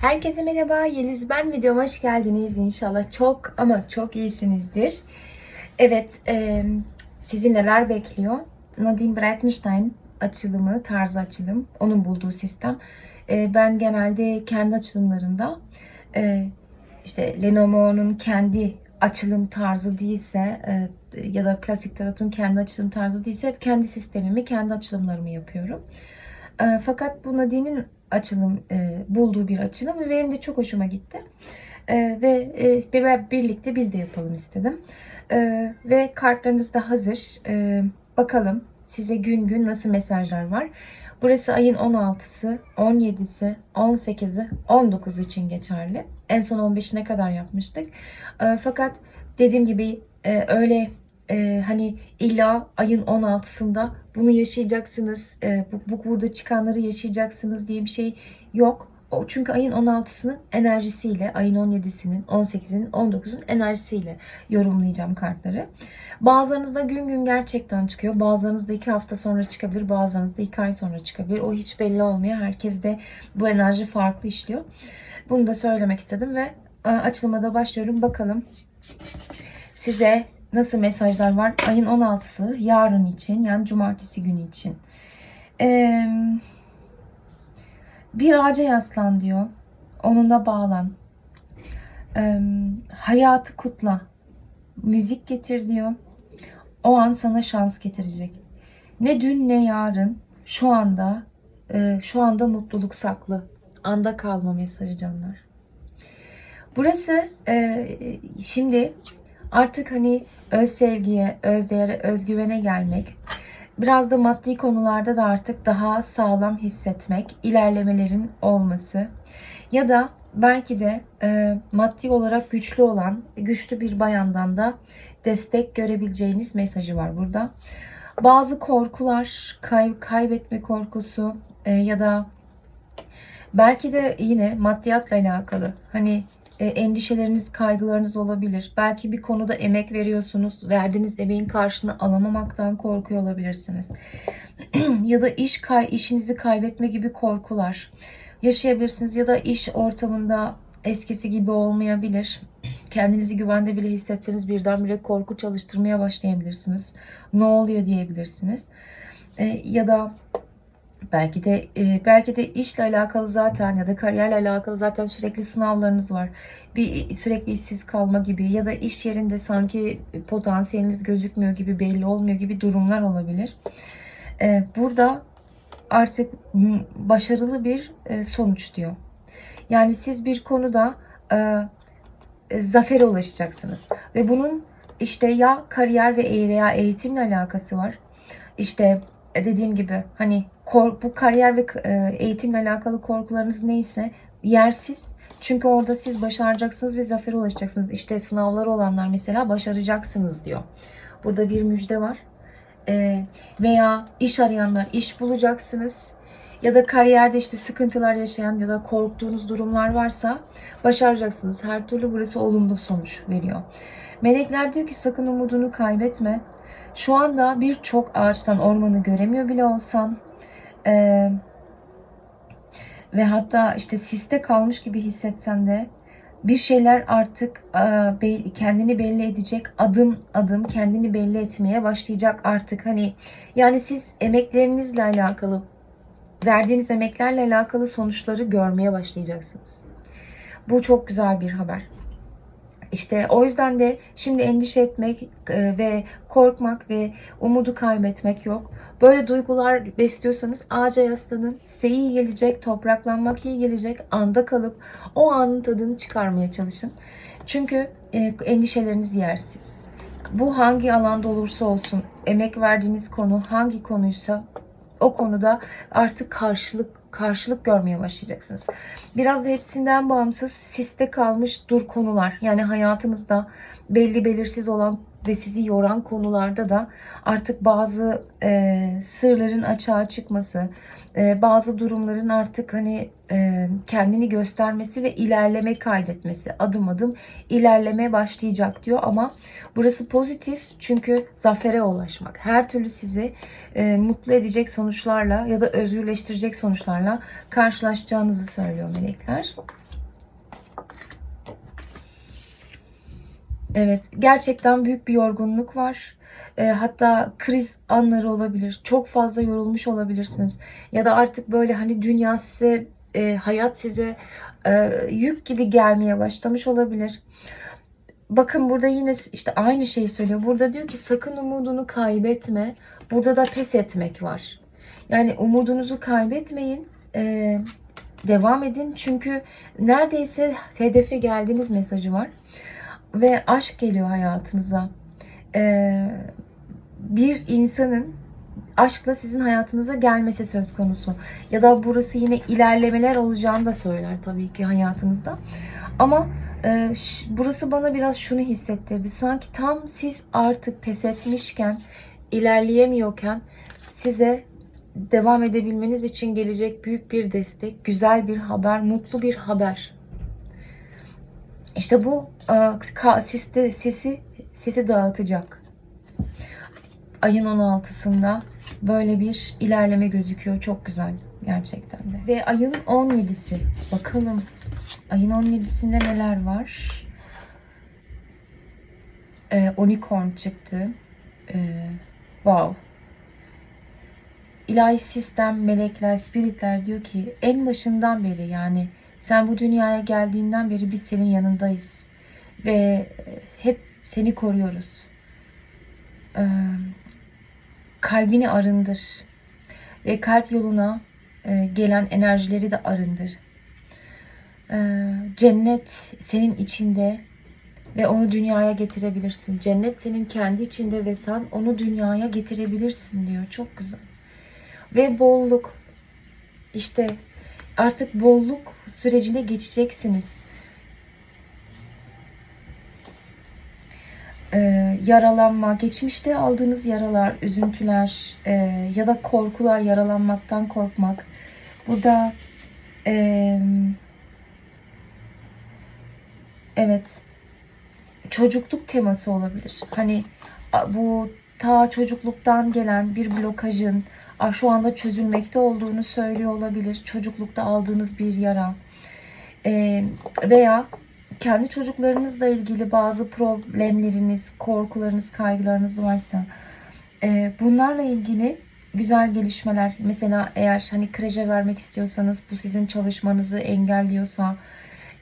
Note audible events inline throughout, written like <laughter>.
Herkese merhaba, Yeliz ben. Videoma hoş geldiniz. İnşallah çok ama çok iyisinizdir. Evet, e, sizi neler bekliyor? Nadine Breitenstein açılımı, tarzı açılım, onun bulduğu sistem. E, ben genelde kendi açılımlarımda e, işte Lenovo'nun kendi açılım tarzı değilse e, ya da klasik tarotun kendi açılım tarzı değilse hep kendi sistemimi, kendi açılımlarımı yapıyorum. E, fakat bu Nadine'in açılım e, bulduğu bir açılım ve benim de çok hoşuma gitti. E, ve e, birlikte biz de yapalım istedim. E, ve kartlarınız da hazır. E, bakalım size gün gün nasıl mesajlar var. Burası ayın 16'sı, 17'si, 18'i, 19'u için geçerli. En son 15'ine kadar yapmıştık. E, fakat dediğim gibi e, öyle e, hani illa ayın 16'sında bunu yaşayacaksınız, e, bu, bu burada çıkanları yaşayacaksınız diye bir şey yok. O çünkü ayın 16'sının enerjisiyle, ayın 17'sinin, 18'inin, 19'un enerjisiyle yorumlayacağım kartları. Bazılarınızda gün gün gerçekten çıkıyor. Bazılarınızda iki hafta sonra çıkabilir. Bazılarınızda iki ay sonra çıkabilir. O hiç belli olmuyor. Herkeste bu enerji farklı işliyor. Bunu da söylemek istedim ve e, açılıma da başlıyorum. Bakalım size nasıl mesajlar var? Ayın 16'sı yarın için yani cumartesi günü için. Ee, bir ağaca yaslan diyor. Onunla bağlan. Ee, hayatı kutla. Müzik getir diyor. O an sana şans getirecek. Ne dün ne yarın şu anda e, şu anda mutluluk saklı. Anda kalma mesajı canlar. Burası e, şimdi artık hani öz sevgiye, öz değere, özgüvene gelmek, biraz da maddi konularda da artık daha sağlam hissetmek, ilerlemelerin olması ya da belki de e, maddi olarak güçlü olan, güçlü bir bayandan da destek görebileceğiniz mesajı var burada. Bazı korkular, kay, kaybetme korkusu e, ya da belki de yine maddiyatla alakalı. Hani endişeleriniz, kaygılarınız olabilir. Belki bir konuda emek veriyorsunuz. Verdiğiniz emeğin karşını alamamaktan korkuyor olabilirsiniz. <clears throat> ya da iş kay işinizi kaybetme gibi korkular yaşayabilirsiniz ya da iş ortamında eskisi gibi olmayabilir. Kendinizi güvende bile hissetseniz birdenbire korku çalıştırmaya başlayabilirsiniz. Ne oluyor diyebilirsiniz. E, ya da Belki de e, belki de işle alakalı zaten ya da kariyerle alakalı zaten sürekli sınavlarınız var. Bir sürekli işsiz kalma gibi ya da iş yerinde sanki potansiyeliniz gözükmüyor gibi belli olmuyor gibi durumlar olabilir. E, burada artık başarılı bir e, sonuç diyor. Yani siz bir konuda zafere ulaşacaksınız ve bunun işte ya kariyer ve veya eğitimle alakası var. İşte dediğim gibi hani bu kariyer ve e, eğitimle alakalı korkularınız neyse yersiz. Çünkü orada siz başaracaksınız ve zafere ulaşacaksınız. İşte sınavları olanlar mesela başaracaksınız diyor. Burada bir müjde var. E, veya iş arayanlar iş bulacaksınız. Ya da kariyerde işte sıkıntılar yaşayan ya da korktuğunuz durumlar varsa başaracaksınız. Her türlü burası olumlu sonuç veriyor. Melekler diyor ki sakın umudunu kaybetme. Şu anda birçok ağaçtan ormanı göremiyor bile olsan ee, ve hatta işte siste kalmış gibi hissetsen de bir şeyler artık e, kendini belli edecek adım adım kendini belli etmeye başlayacak artık hani yani siz emeklerinizle alakalı verdiğiniz emeklerle alakalı sonuçları görmeye başlayacaksınız. Bu çok güzel bir haber. İşte o yüzden de şimdi endişe etmek e, ve korkmak ve umudu kaybetmek yok. Böyle duygular besliyorsanız ağaca yaslanın. Size gelecek, topraklanmak iyi gelecek. Anda kalıp o anın tadını çıkarmaya çalışın. Çünkü e, endişeleriniz yersiz. Bu hangi alanda olursa olsun, emek verdiğiniz konu hangi konuysa o konuda artık karşılık karşılık görmeye başlayacaksınız. Biraz da hepsinden bağımsız siste kalmış dur konular. Yani hayatınızda belli belirsiz olan ve sizi yoran konularda da artık bazı e, sırların açığa çıkması, e, bazı durumların artık hani e, kendini göstermesi ve ilerleme kaydetmesi, adım adım ilerlemeye başlayacak diyor ama burası pozitif çünkü zafere ulaşmak. Her türlü sizi e, mutlu edecek sonuçlarla ya da özgürleştirecek sonuçlarla karşılaşacağınızı söylüyor melekler. Evet, gerçekten büyük bir yorgunluk var. E, hatta kriz anları olabilir. Çok fazla yorulmuş olabilirsiniz. Ya da artık böyle hani dünya size, e, hayat size e, yük gibi gelmeye başlamış olabilir. Bakın burada yine işte aynı şeyi söylüyor. Burada diyor ki sakın umudunu kaybetme. Burada da pes etmek var. Yani umudunuzu kaybetmeyin. E, devam edin. Çünkü neredeyse hedefe geldiniz mesajı var ve aşk geliyor hayatınıza. Ee, bir insanın aşkla sizin hayatınıza gelmesi söz konusu. Ya da burası yine ilerlemeler olacağını da söyler tabii ki hayatınızda. Ama e, burası bana biraz şunu hissettirdi. Sanki tam siz artık pes etmişken, ilerleyemiyorken size devam edebilmeniz için gelecek büyük bir destek, güzel bir haber, mutlu bir haber. İşte bu e, siste, sesi sesi dağıtacak. Ayın 16'sında böyle bir ilerleme gözüküyor. Çok güzel gerçekten de. Ve ayın 17'si. Bakalım ayın 17'sinde neler var? E, unicorn çıktı. E, wow. İlahi sistem, melekler, spiritler diyor ki en başından beri yani sen bu dünyaya geldiğinden beri biz senin yanındayız. Ve e, hep seni koruyoruz. Ee, kalbini arındır. Ve kalp yoluna e, gelen enerjileri de arındır. Ee, cennet senin içinde ve onu dünyaya getirebilirsin. Cennet senin kendi içinde ve sen onu dünyaya getirebilirsin diyor. Çok güzel. Ve bolluk. İşte artık bolluk sürecine geçeceksiniz. Ee, yaralanma, geçmişte aldığınız yaralar, üzüntüler e, ya da korkular, yaralanmaktan korkmak. Burada e, evet çocukluk teması olabilir. Hani bu ta çocukluktan gelen bir blokajın şu anda çözülmekte olduğunu söylüyor olabilir. Çocuklukta aldığınız bir yara Ee, veya kendi çocuklarınızla ilgili bazı problemleriniz, korkularınız, kaygılarınız varsa e, bunlarla ilgili güzel gelişmeler. Mesela eğer hani kreşe vermek istiyorsanız bu sizin çalışmanızı engelliyorsa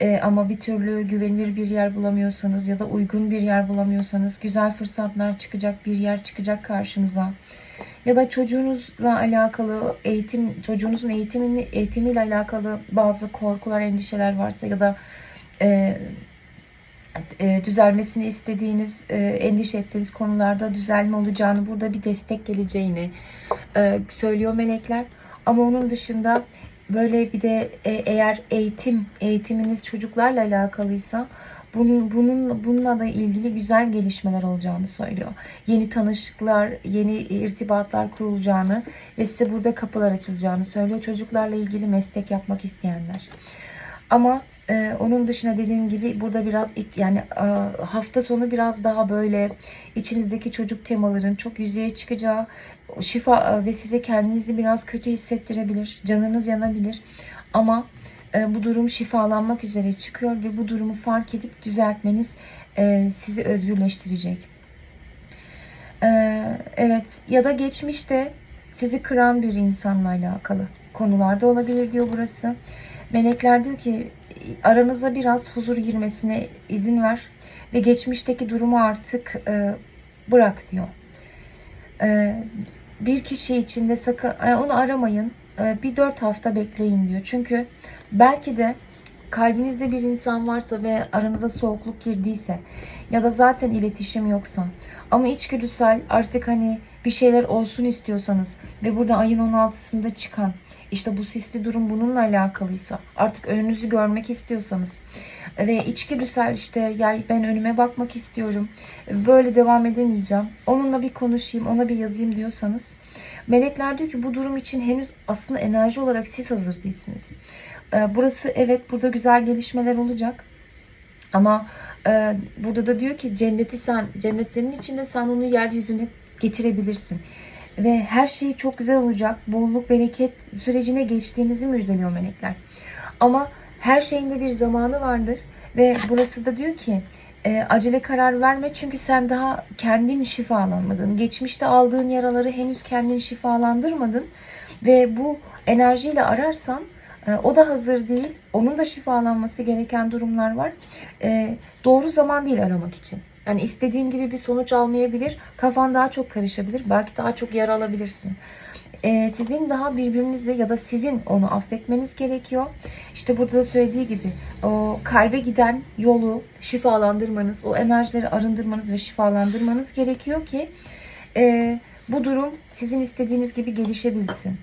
e, ama bir türlü güvenilir bir yer bulamıyorsanız ya da uygun bir yer bulamıyorsanız güzel fırsatlar çıkacak, bir yer çıkacak karşınıza. Ya da çocuğunuzla alakalı eğitim, çocuğunuzun eğitimini, eğitimiyle alakalı bazı korkular, endişeler varsa ya da e, e, düzelmesini istediğiniz, e, endişe ettiğiniz konularda düzelme olacağını, burada bir destek geleceğini e, söylüyor melekler. Ama onun dışında böyle bir de e, eğer eğitim, eğitiminiz çocuklarla alakalıysa bunun, bunun, bununla da ilgili güzel gelişmeler olacağını söylüyor. Yeni tanışıklar, yeni irtibatlar kurulacağını ve size burada kapılar açılacağını söylüyor. Çocuklarla ilgili meslek yapmak isteyenler. Ama ee, onun dışında dediğim gibi burada biraz yani e, hafta sonu biraz daha böyle içinizdeki çocuk temaların çok yüzeye çıkacağı şifa e, ve size kendinizi biraz kötü hissettirebilir. Canınız yanabilir. Ama bu durum şifalanmak üzere çıkıyor ve bu durumu fark edip düzeltmeniz e, sizi özgürleştirecek. E, evet ya da geçmişte sizi kıran bir insanla alakalı konularda olabilir diyor burası. Melekler diyor ki aranıza biraz huzur girmesine izin ver ve geçmişteki durumu artık e, bırak diyor. E, bir kişi için de sakın e, onu aramayın. E, bir dört hafta bekleyin diyor. Çünkü belki de kalbinizde bir insan varsa ve aranıza soğukluk girdiyse ya da zaten iletişim yoksa ama içgüdüsel artık hani bir şeyler olsun istiyorsanız ve burada ayın 16'sında çıkan işte bu sisli durum bununla alakalıysa artık önünüzü görmek istiyorsanız ve içgüdüsel işte ya ben önüme bakmak istiyorum böyle devam edemeyeceğim onunla bir konuşayım ona bir yazayım diyorsanız melekler diyor ki bu durum için henüz aslında enerji olarak siz hazır değilsiniz. Ee, Burası evet burada güzel gelişmeler olacak ama e, burada da diyor ki cenneti sen cennet senin içinde sen onu yeryüzüne getirebilirsin ve her şey çok güzel olacak. Bolluk, bereket sürecine geçtiğinizi müjdeliyor melekler. Ama her şeyin de bir zamanı vardır ve burası da diyor ki E, acele karar verme çünkü sen daha kendin şifalanmadın. Geçmişte aldığın yaraları henüz kendin şifalandırmadın. Ve bu enerjiyle ararsan e, o da hazır değil. Onun da şifalanması gereken durumlar var. E, doğru zaman değil aramak için. Yani istediğin gibi bir sonuç almayabilir. Kafan daha çok karışabilir. Belki daha çok yara alabilirsin. Ee, sizin daha birbirinizi ya da sizin onu affetmeniz gerekiyor. İşte burada da söylediği gibi o kalbe giden yolu şifalandırmanız, o enerjileri arındırmanız ve şifalandırmanız gerekiyor ki e, bu durum sizin istediğiniz gibi gelişebilsin.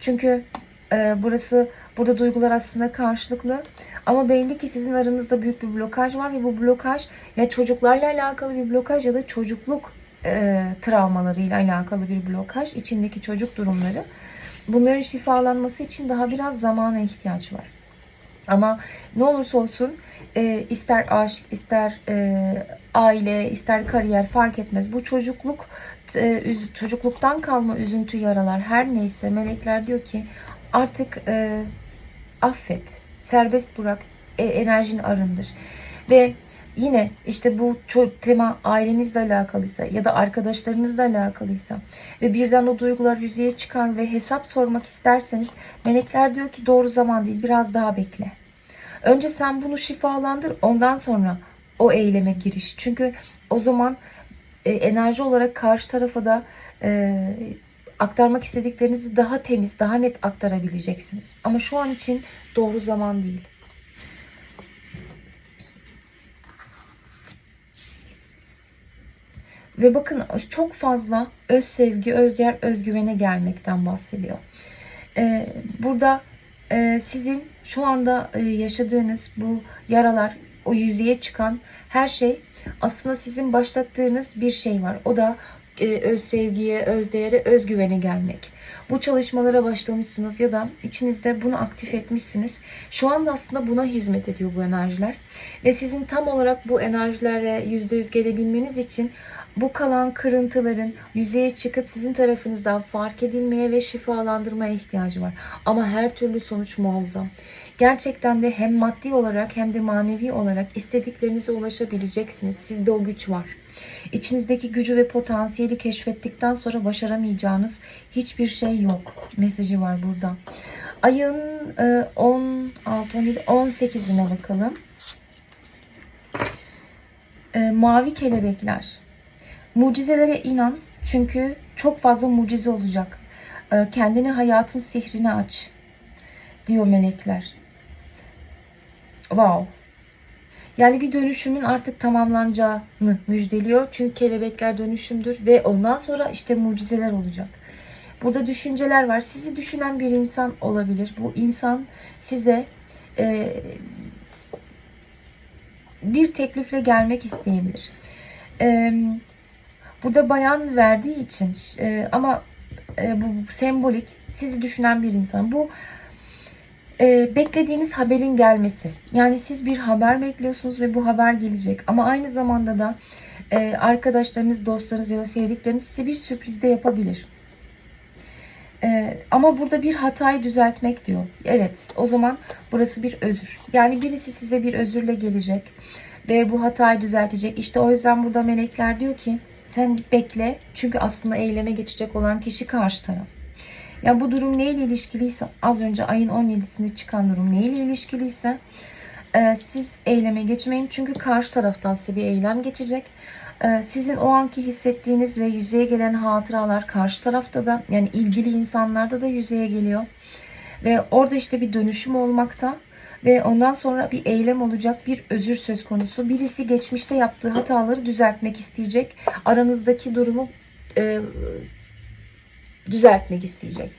Çünkü e, burası burada duygular aslında karşılıklı ama belli ki sizin aranızda büyük bir blokaj var ve bu blokaj ya çocuklarla alakalı bir blokaj ya da çocukluk e, travmalarıyla alakalı bir blokaj, içindeki çocuk durumları. Bunların şifalanması için daha biraz zamana ihtiyaç var. Ama ne olursa olsun e, ister aşk, ister e, aile, ister kariyer fark etmez. Bu çocukluk, e, üz- çocukluktan kalma üzüntü, yaralar her neyse melekler diyor ki artık e, affet, serbest bırak, e, enerjini arındır. Ve yine işte bu tema ailenizle alakalıysa ya da arkadaşlarınızla alakalıysa ve birden o duygular yüzeye çıkar ve hesap sormak isterseniz melekler diyor ki doğru zaman değil biraz daha bekle. Önce sen bunu şifalandır ondan sonra o eyleme giriş. Çünkü o zaman e, enerji olarak karşı tarafa da e, aktarmak istediklerinizi daha temiz, daha net aktarabileceksiniz. Ama şu an için doğru zaman değil. Ve bakın çok fazla öz sevgi, öz değer, özgüvene gelmekten bahsediyor. Ee, burada e, sizin şu anda e, yaşadığınız bu yaralar, o yüzeye çıkan her şey aslında sizin başlattığınız bir şey var. O da e, öz sevgiye, öz değere, özgüvene gelmek. Bu çalışmalara başlamışsınız ya da içinizde bunu aktif etmişsiniz. Şu anda aslında buna hizmet ediyor bu enerjiler. Ve sizin tam olarak bu enerjilere %100 gelebilmeniz için bu kalan kırıntıların yüzeye çıkıp sizin tarafınızdan fark edilmeye ve şifalandırmaya ihtiyacı var. Ama her türlü sonuç muazzam. Gerçekten de hem maddi olarak hem de manevi olarak istediklerinize ulaşabileceksiniz. Sizde o güç var. İçinizdeki gücü ve potansiyeli keşfettikten sonra başaramayacağınız hiçbir şey yok. Mesajı var burada. Ayın e, 16, 17, 18'ine bakalım. E, mavi kelebekler. Mucizelere inan çünkü çok fazla mucize olacak. E, kendini hayatın sihrine aç diyor melekler. Wow. Yani bir dönüşümün artık tamamlanacağını müjdeliyor. Çünkü kelebekler dönüşümdür ve ondan sonra işte mucizeler olacak. Burada düşünceler var. Sizi düşünen bir insan olabilir. Bu insan size e, bir teklifle gelmek isteyebilir. E, burada bayan verdiği için e, ama e, bu sembolik sizi düşünen bir insan. Bu e, beklediğiniz haberin gelmesi. Yani siz bir haber bekliyorsunuz ve bu haber gelecek. Ama aynı zamanda da e, arkadaşlarınız, dostlarınız ya da sevdikleriniz size bir sürpriz de yapabilir. E, ama burada bir hatayı düzeltmek diyor. Evet, o zaman burası bir özür. Yani birisi size bir özürle gelecek ve bu hatayı düzeltecek. İşte o yüzden burada melekler diyor ki sen bekle. Çünkü aslında eyleme geçecek olan kişi karşı taraf. Ya bu durum neyle ilişkiliyse az önce ayın 17'sinde çıkan durum neyle ilişkiliyse e, siz eyleme geçmeyin. Çünkü karşı taraftan size bir eylem geçecek. E, sizin o anki hissettiğiniz ve yüzeye gelen hatıralar karşı tarafta da yani ilgili insanlarda da yüzeye geliyor. Ve orada işte bir dönüşüm olmakta ve ondan sonra bir eylem olacak, bir özür söz konusu. Birisi geçmişte yaptığı hataları düzeltmek isteyecek. Aranızdaki durumu e, düzeltmek isteyecek.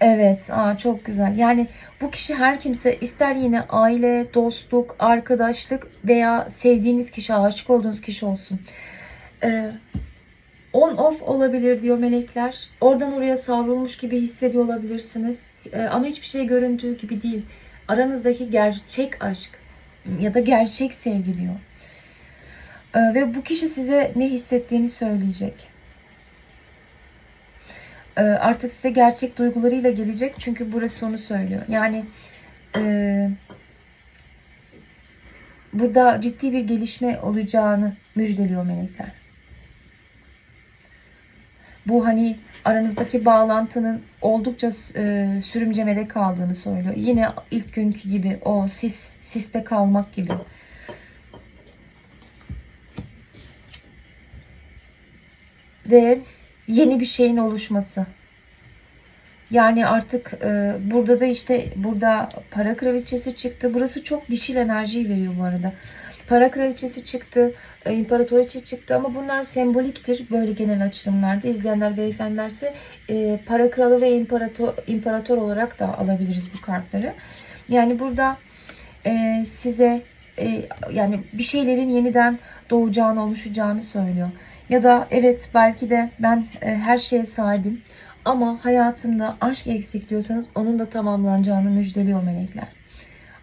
Evet, aa, çok güzel. Yani bu kişi her kimse ister yine aile, dostluk, arkadaşlık veya sevdiğiniz kişi, aşık olduğunuz kişi olsun. Ee, on off olabilir diyor melekler. Oradan oraya savrulmuş gibi hissediyor olabilirsiniz. Ee, ama hiçbir şey göründüğü gibi değil. Aranızdaki gerçek aşk ya da gerçek sevgi diyor. Ee, ve bu kişi size ne hissettiğini söyleyecek. Ee, artık size gerçek duygularıyla gelecek çünkü burası onu söylüyor. Yani e, burada ciddi bir gelişme olacağını müjdeliyor melekler. Bu hani aranızdaki bağlantının oldukça e, sürümcemede kaldığını söylüyor. Yine ilk günkü gibi o sis siste kalmak gibi. Ve yeni bir şeyin oluşması. Yani artık e, burada da işte burada para kraliçesi çıktı. Burası çok dişil enerjiyi veriyor bu arada. Para kraliçesi çıktı, e, imparatoriçe çıktı ama bunlar semboliktir böyle genel açılımlarda. İzleyenler beyefendilerse e, para kralı ve imparator, imparator olarak da alabiliriz bu kartları. Yani burada e, size e, yani bir şeylerin yeniden doğacağını, oluşacağını söylüyor. Ya da evet belki de ben her şeye sahibim ama hayatımda aşk eksik diyorsanız onun da tamamlanacağını müjdeliyor melekler.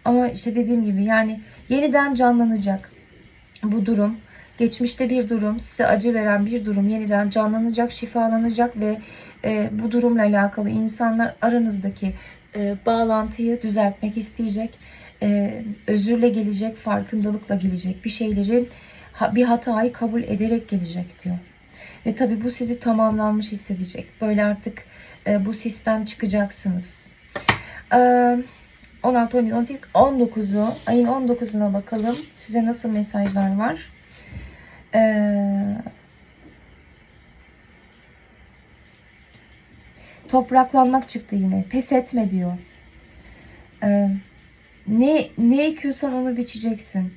Ama işte dediğim gibi yani yeniden canlanacak bu durum. Geçmişte bir durum, size acı veren bir durum yeniden canlanacak, şifalanacak ve e, bu durumla alakalı insanlar aranızdaki e, bağlantıyı düzeltmek isteyecek. E, özürle gelecek, farkındalıkla gelecek. Bir şeylerin bir hatayı kabul ederek gelecek diyor. Ve tabii bu sizi tamamlanmış hissedecek. Böyle artık e, bu sistem çıkacaksınız. E, 16, 17, 18, 19'u, ayın 19'una bakalım. Size nasıl mesajlar var? Ee, topraklanmak çıktı yine. Pes etme diyor. Ee, ne, ne ekiyorsan onu biçeceksin.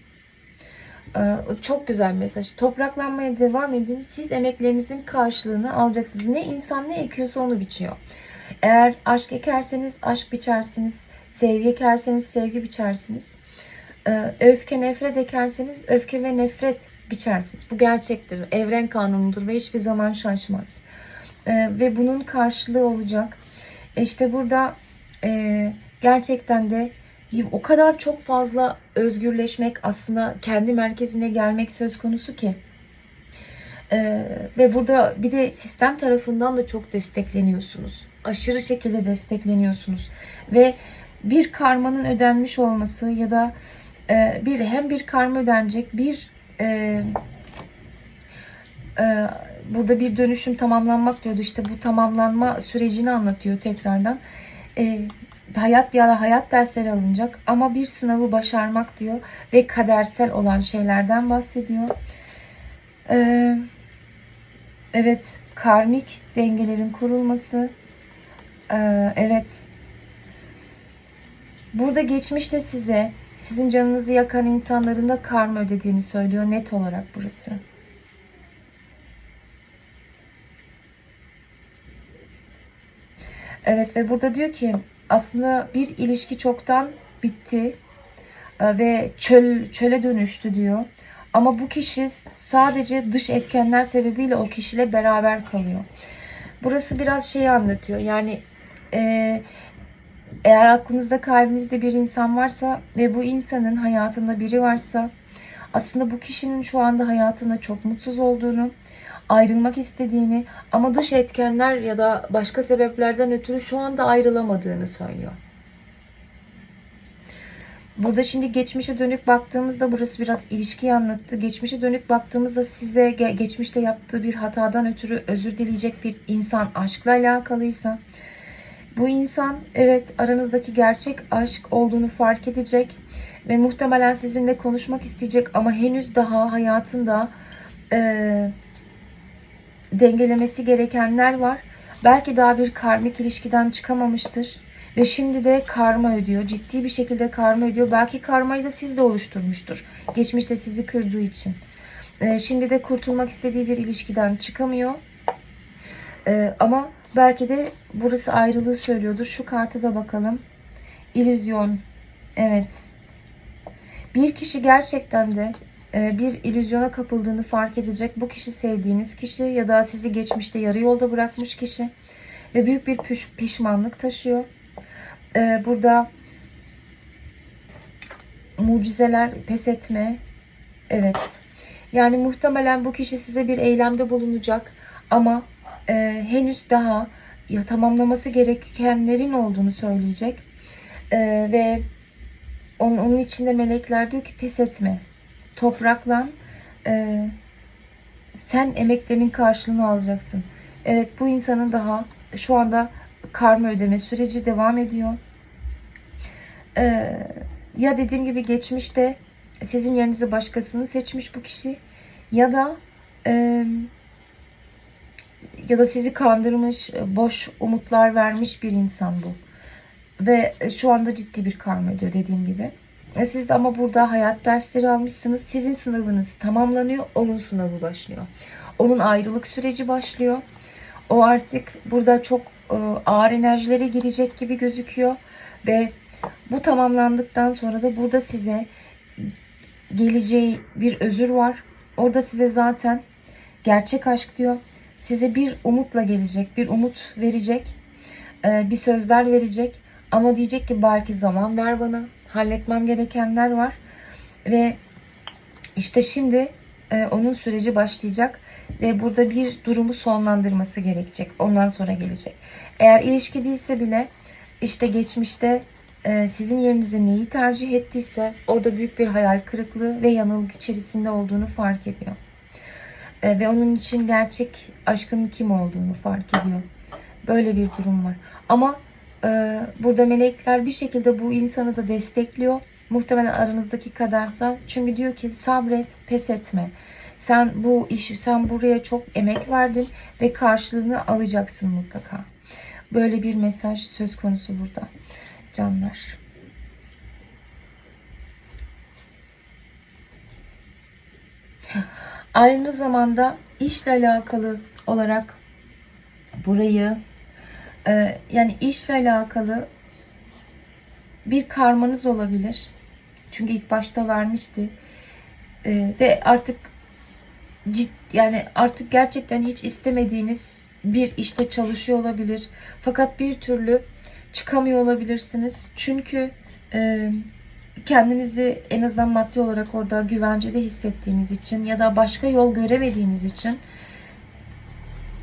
Ee, çok güzel mesaj. Topraklanmaya devam edin. Siz emeklerinizin karşılığını alacaksınız. Ne insan ne ekiyorsa onu biçiyor. Eğer aşk ekerseniz aşk biçersiniz. Sevgi ekerseniz sevgi biçersiniz. Ee, öfke nefret ekerseniz öfke ve nefret biçersiniz. Bu gerçektir. Evren kanunudur ve hiçbir zaman şaşmaz. Ee, ve bunun karşılığı olacak. İşte burada e, gerçekten de o kadar çok fazla özgürleşmek aslında kendi merkezine gelmek söz konusu ki. Ee, ve burada bir de sistem tarafından da çok destekleniyorsunuz. Aşırı şekilde destekleniyorsunuz. Ve bir karmanın ödenmiş olması ya da e, bir hem bir karma ödenecek bir e, e, burada bir dönüşüm tamamlanmak diyordu. İşte bu tamamlanma sürecini anlatıyor tekrardan. E, hayat ya da hayat dersleri alınacak ama bir sınavı başarmak diyor ve kadersel olan şeylerden bahsediyor. Ee, evet, karmik dengelerin kurulması. Ee, evet. Burada geçmişte size sizin canınızı yakan insanların da karma ödediğini söylüyor net olarak burası. Evet ve burada diyor ki aslında bir ilişki çoktan bitti e, ve çöl çöle dönüştü diyor. Ama bu kişi sadece dış etkenler sebebiyle o kişiyle beraber kalıyor. Burası biraz şeyi anlatıyor. Yani e, eğer aklınızda kalbinizde bir insan varsa ve bu insanın hayatında biri varsa aslında bu kişinin şu anda hayatında çok mutsuz olduğunu, ayrılmak istediğini ama dış etkenler ya da başka sebeplerden ötürü şu anda ayrılamadığını söylüyor. Burada şimdi geçmişe dönük baktığımızda burası biraz ilişkiyi anlattı. Geçmişe dönük baktığımızda size geçmişte yaptığı bir hatadan ötürü özür dileyecek bir insan aşkla alakalıysa bu insan evet aranızdaki gerçek aşk olduğunu fark edecek ve muhtemelen sizinle konuşmak isteyecek ama henüz daha hayatında e, dengelemesi gerekenler var. Belki daha bir karmik ilişkiden çıkamamıştır. Ve şimdi de karma ödüyor. Ciddi bir şekilde karma ödüyor. Belki karmayı da siz de oluşturmuştur. Geçmişte sizi kırdığı için. Ee, şimdi de kurtulmak istediği bir ilişkiden çıkamıyor. Ee, ama belki de burası ayrılığı söylüyordur. Şu karta da bakalım. İllüzyon. Evet. Bir kişi gerçekten de e, bir illüzyona kapıldığını fark edecek. Bu kişi sevdiğiniz kişi ya da sizi geçmişte yarı yolda bırakmış kişi ve büyük bir pişmanlık taşıyor. E, burada mucizeler, pes etme, evet. Yani muhtemelen bu kişi size bir eylemde bulunacak ama e, henüz daha ya tamamlaması gerekenlerin olduğunu söyleyecek. E, ve onun, onun içinde melekler diyor ki pes etme. Topraklan. e, sen emeklerinin karşılığını alacaksın. Evet bu insanın daha şu anda karma ödeme süreci devam ediyor. Ee, ya dediğim gibi geçmişte sizin yerinize başkasını seçmiş bu kişi ya da e, ya da sizi kandırmış, boş umutlar vermiş bir insan bu. Ve şu anda ciddi bir karma ödüyor dediğim gibi. E, Siz ama burada hayat dersleri almışsınız. Sizin sınavınız tamamlanıyor, onun sınavı başlıyor. Onun ayrılık süreci başlıyor. O artık burada çok e, ağır enerjilere girecek gibi gözüküyor ve bu tamamlandıktan sonra da burada size geleceği bir özür var. Orada size zaten gerçek aşk diyor. Size bir umutla gelecek, bir umut verecek, e, bir sözler verecek. Ama diyecek ki belki zaman ver bana, halletmem gerekenler var. Ve işte şimdi e, onun süreci başlayacak ve burada bir durumu sonlandırması gerekecek. Ondan sonra gelecek. Eğer ilişki değilse bile işte geçmişte e, sizin yerinize neyi tercih ettiyse orada büyük bir hayal kırıklığı ve yanılgı içerisinde olduğunu fark ediyor. E, ve onun için gerçek aşkın kim olduğunu fark ediyor. Böyle bir durum var. Ama e, burada melekler bir şekilde bu insanı da destekliyor. Muhtemelen aranızdaki kadarsa. Çünkü diyor ki sabret, pes etme. Sen bu işi, sen buraya çok emek verdin ve karşılığını alacaksın mutlaka. Böyle bir mesaj söz konusu burada. Canlar. Aynı zamanda işle alakalı olarak burayı e, yani işle alakalı bir karmanız olabilir. Çünkü ilk başta vermişti. E, ve artık cid, yani artık gerçekten hiç istemediğiniz bir işte çalışıyor olabilir. Fakat bir türlü çıkamıyor olabilirsiniz. Çünkü e, kendinizi en azından maddi olarak orada güvencede hissettiğiniz için ya da başka yol göremediğiniz için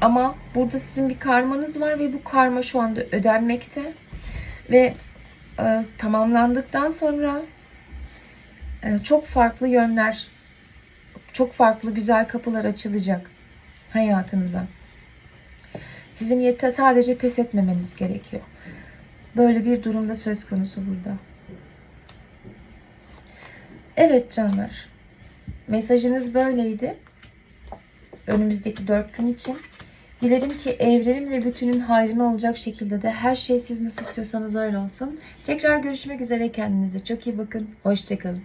ama burada sizin bir karmanız var ve bu karma şu anda ödenmekte ve e, tamamlandıktan sonra e, çok farklı yönler, çok farklı güzel kapılar açılacak hayatınıza. Sizin yeter sadece pes etmemeniz gerekiyor. Böyle bir durumda söz konusu burada. Evet canlar. Mesajınız böyleydi. Önümüzdeki dört gün için. Dilerim ki evrenin ve bütünün hayrına olacak şekilde de her şey siz nasıl istiyorsanız öyle olsun. Tekrar görüşmek üzere kendinize. Çok iyi bakın. Hoşçakalın.